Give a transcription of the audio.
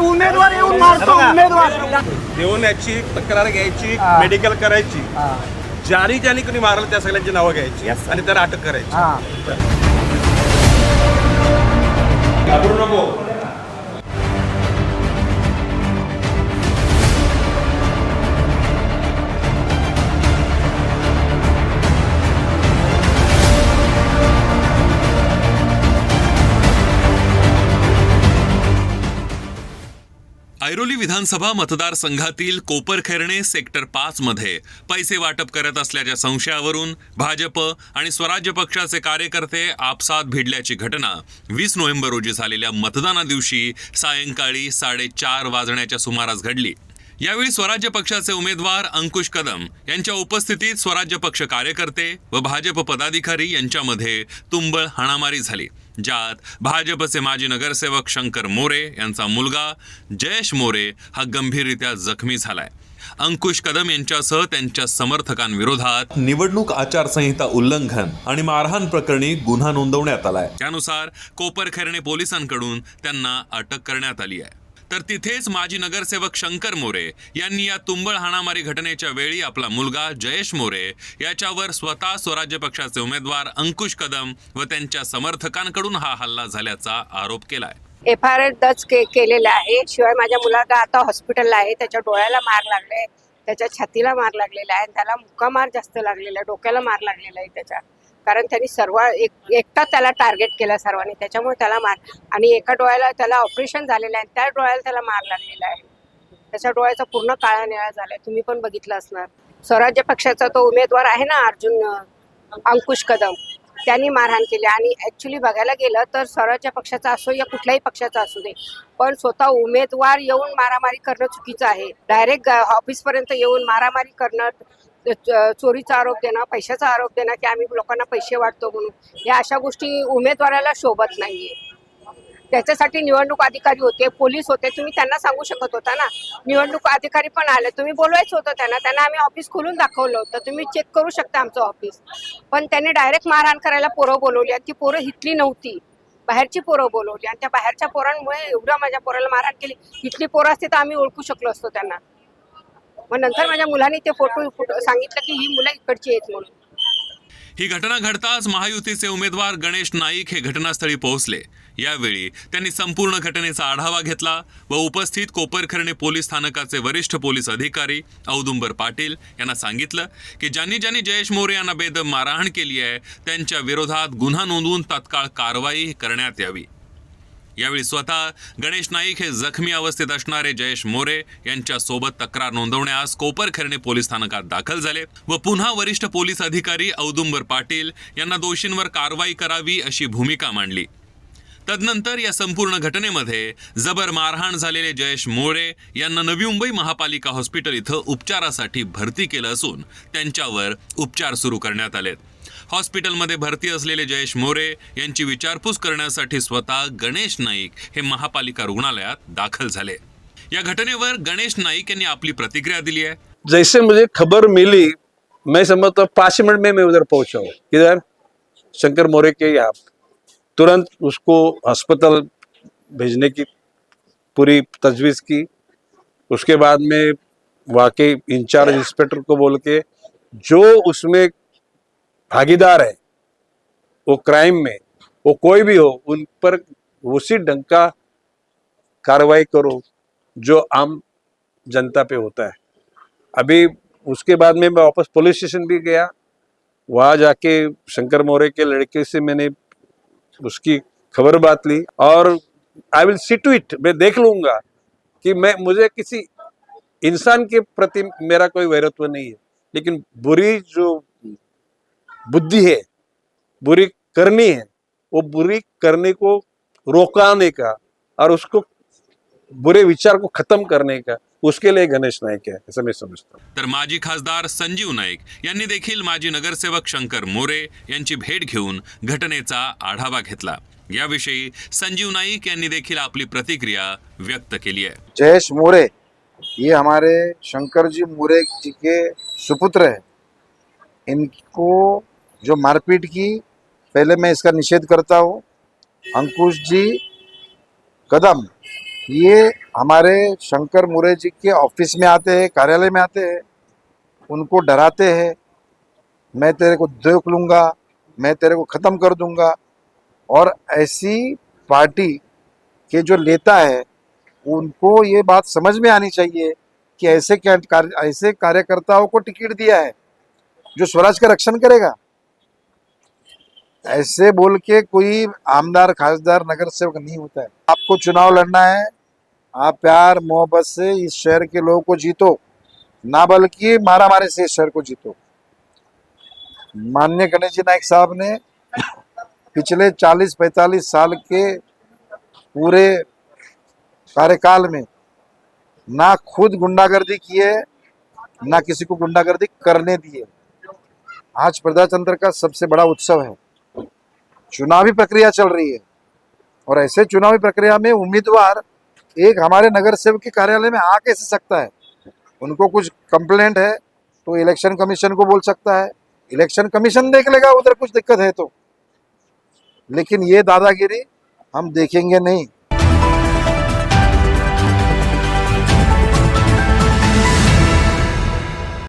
उमेदवार देऊन याची तक्रार घ्यायची. मेडिकल करायची. ज्यानी ज्यानी कोणी मारलं त्या सगळ्यांची नावं घ्यायची. आणि त्याला अटक करायची. घाबरू नको. ऐरोली विधानसभा मतदारसंघातील कोपरखैरणे सेक्टर पाच मध्ये पैसे वाटप करत असल्याच्या संशयावरून भाजप आणि स्वराज्य पक्षाचे कार्यकर्ते आपसात भिडल्याची घटना वीस नोव्हेंबर रोजी झालेल्या मतदाना दिवशी सायंकाळी साडेचार वाजण्याच्या सुमारास घडली. यावेळी स्वराज्य पक्षाचे उमेदवार अंकुश कदम यांच्या उपस्थितीत स्वराज्य पक्ष कार्यकर्ते व भाजप पदाधिकारी यांच्यामध्ये तुंबळ हाणामारी झाली. ज्यात भाजपचे माजी नगरसेवक शंकर मोरे यांचा मुलगा जयेश मोरे हा गंभीररित्या जखमी झालाय. अंकुश कदम यांच्यासह त्यांच्या समर्थकांविरोधात निवडणूक आचारसंहिता उल्लंघन आणि मारहाण प्रकरणी गुन्हा नोंदवण्यात आलाय. त्यानुसार कोपरखैरणे पोलिसांकडून त्यांना अटक करण्यात आली आहे. तर तिथेच माजी नगरसेवक शंकर मोरे यांनी या तुंबळ हाणामारी घटनेच्या वेळी आपला मुलगा जयेश मोरे याच्यावर स्वतः स्वराज्य पक्षाचे उमेदवार अंकुश कदम व त्यांच्या समर्थकांकडून हा हल्ला झाल्याचा आरोप केलाय. एफ आय आर दर्ज के केलेला आहे. शिवाय माझ्या मुलाला आता हॉस्पिटलला आहे. त्याच्या डोळ्याला मार लागलाय. त्याच्या छातीला मार लागलेला आहे. आणि त्याला मुक्का मार जास्त लागलेला आहे. डोक्याला मार लागलेला आहे त्याच्या. कारण त्यांनी सर्व एक एकटा त्याला टार्गेट केला सर्वांनी. त्याच्यामुळे त्याला मार आणि एका डोळ्याला त्याला ऑपरेशन झालेलं आहे त्या डोळ्याला त्याला मार लागलेला आहे. त्याच्या डोळ्याचा पूर्ण काळा निळा झालाय. तुम्ही पण बघितलं असणार. स्वराज्य पक्षाचा तो उमेदवार आहे ना अर्जुन अंकुश कदम. त्यांनी मारहाण केली. आणि ऍक्च्युली बघायला गेलं तर स्वराज्य पक्षाचा असो या कुठल्याही पक्षाचा असू दे पण स्वतः उमेदवार येऊन मारामारी करणं चुकीचं आहे. डायरेक्ट ऑफिसपर्यंत येऊन मारामारी करणं चोरीचा आरोप देणं पैशाचा आरोप देणं की आम्ही लोकांना पैसे वाटतो म्हणून. या अशा गोष्टी उमेदवाराला शोभत नाहीये. त्याच्यासाठी निवडणूक अधिकारी होते पोलीस होते तुम्ही त्यांना सांगू शकत होता ना? निवडणूक अधिकारी पण आले तुम्ही बोलवायचं होतं त्यांना त्यांना आम्ही ऑफिस खोलून दाखवलं होतं. तुम्ही चेक करू शकता आमचं ऑफिस पण त्यांनी डायरेक्ट मारहाण करायला पोरं बोलवली आणि ती पोरं हिटली नव्हती. बाहेरची पोरं बोलवली आणि त्या बाहेरच्या पोरांमुळे एवढं माझ्या पोराला मारहाण केली. इथली पोरं असते तर आम्ही ओळखू शकलो असतो त्यांना. मग नंतर माझ्या मुलांनी ते फोटो फोटो सांगितलं की ही मुलं इकडची आहेत म्हणून. ही घटना घडताच महायुतीचे उमेदवार गणेश नाईक हे घटनास्थळी पोहोचले. यावेळी त्यांनी संपूर्ण घटनेचा आढावा घेतला व उपस्थित कोपरखर्णे पोलीस स्थानकाचे वरिष्ठ पोलीस अधिकारी औदुंबर पाटील यांना सांगितलं की ज्यांनी ज्यांनी जयेश मोरे यांना बेदम मारहाण केली आहे त्यांच्या विरोधात गुन्हा नोंदवून तात्काळ कारवाई करण्यात यावी. यावेळी स्वतः गणेश नाईक हे जखमी अवस्थेत असणारे जयेश मोरे यांच्या सोबत तक्रार नोंदवण्यास कोपरखेरणे पोलीस स्थानकात दाखल झाले व पुन्हा वरिष्ठ पोलीस अधिकारी औदुंबर पाटील यांना दोषींवर कारवाई करावी अशी भूमिका मांडली. तदनंतर या संपूर्ण घटनेमध्ये जबर मारहाण झालेले जयेश मोरे यांना नवी मुंबई महापालिका हॉस्पिटल इथं उपचारासाठी भरती केलं असून त्यांच्यावर उपचार सुरू करण्यात आलेत. हॉस्पिटलमध्ये भरती असलेले जयेश मोरे यांची विचारपूस करण्यासाठी स्वतः गणेश नाईक हे महापालिका रुग्णालयात दाखल झाले. या घटनेवर गणेश नाईक यांनी आपली प्रतिक्रिया दिली आहे. जैसे मुझे खबर मिली मैं समझता पाच पाँच मिनट में मैं उधर पहुंचा हूँ। किधर? शंकर मोरे के यहाँ। तुरंत उसको अस्पताल भेजने की पूरी तजवीज़ की। उसके बाद में वाकई इंचार्ज इंस्पेक्टर को बोल के जो उसमें भागीदार है, वो क्राइम में, वो कोई भी हो, उन पर उसी ढंग का कार्रवाई करो जो आम जनता पे होता है। अभी उसके बाद में मैं वापस पुलिस स्टेशन भी गया, वहाँ जाके शंकर मोरे के लड़के से मैंने उसकी खबर बात ली और I will see to it मैं देख लूँगा कि मैं, मुझे किसी इंसान के प्रति मेरा कोई वैरत्व नहीं है, लेकिन बुरी जो बुद्धि है बुरी करनी है वो बुरी करने को रोकाने का और उसको बुरे विचार को खत्म करने का उसके लिए गणेश नायक है ऐसा मैं समझता हूँ। तर माजी खासदार संजीव नाईक यांनी देखील माजी नगरसेवक शंकर मोरे यांची भेट घेऊन घटनेचा आढावा घेतला. याविषयी संजीव नाईक यांनी देखील आपली प्रतिक्रिया व्यक्त केली आहे. जयेश मोरे ये हमारे शंकर जी मोरे जी के सुपुत्र है। इनको जो मारपीट की, पहले मैं इसका निषेध करता हूँ। अंकुश जी, कदम। ये हमारे शंकर मुरे जी के ऑफ़िस में आते हैं, कार्यालय में आते हैं। उनको डराते हैं। मैं तेरे को देख लूँगा, मैं तेरे को खत्म कर दूँगा। और ऐसी पार्टी के जो नेता है, उनको ये बात समझ में आनी चाहिए कि ऐसे ऐसे कार्यकर्ताओं को टिकट दिया है, जो स्वराज का रक्षण करेगा। ऐसे बोल के कोई आमदार, खासदार, नगर सेवक नहीं होता है। आपको चुनाव लड़ना है, आप प्यार, मोहब्बत से इस शहर के लोगों को जीतो। ना बल्कि मारा मारे से इस शहर को जीतो। माननीय गणेश जी नायक साहब ने पिछले 40-45 साल के पूरे कार्यकाल में ना खुद गुंडागर्दी की है, ना किसी को गुंडागर्दी करने दी है। आज प्रजातंत्र का सबसे बड़ा उत्सव है। चुनावी प्रक्रिया चल रही है। और ऐसे चुनावी प्रक्रिया में उम्मीदवार एक हमारे नगर सेवक के कार्यालय में आ कैसे सकता है। उनको कुछ कंप्लेंट है तो इलेक्शन कमीशन को बोल सकता है। इलेक्शन कमीशन देख लेगा, उधर कुछ दिक्कत है तो। लेकिन ये दादागिरी हम देखेंगे नहीं।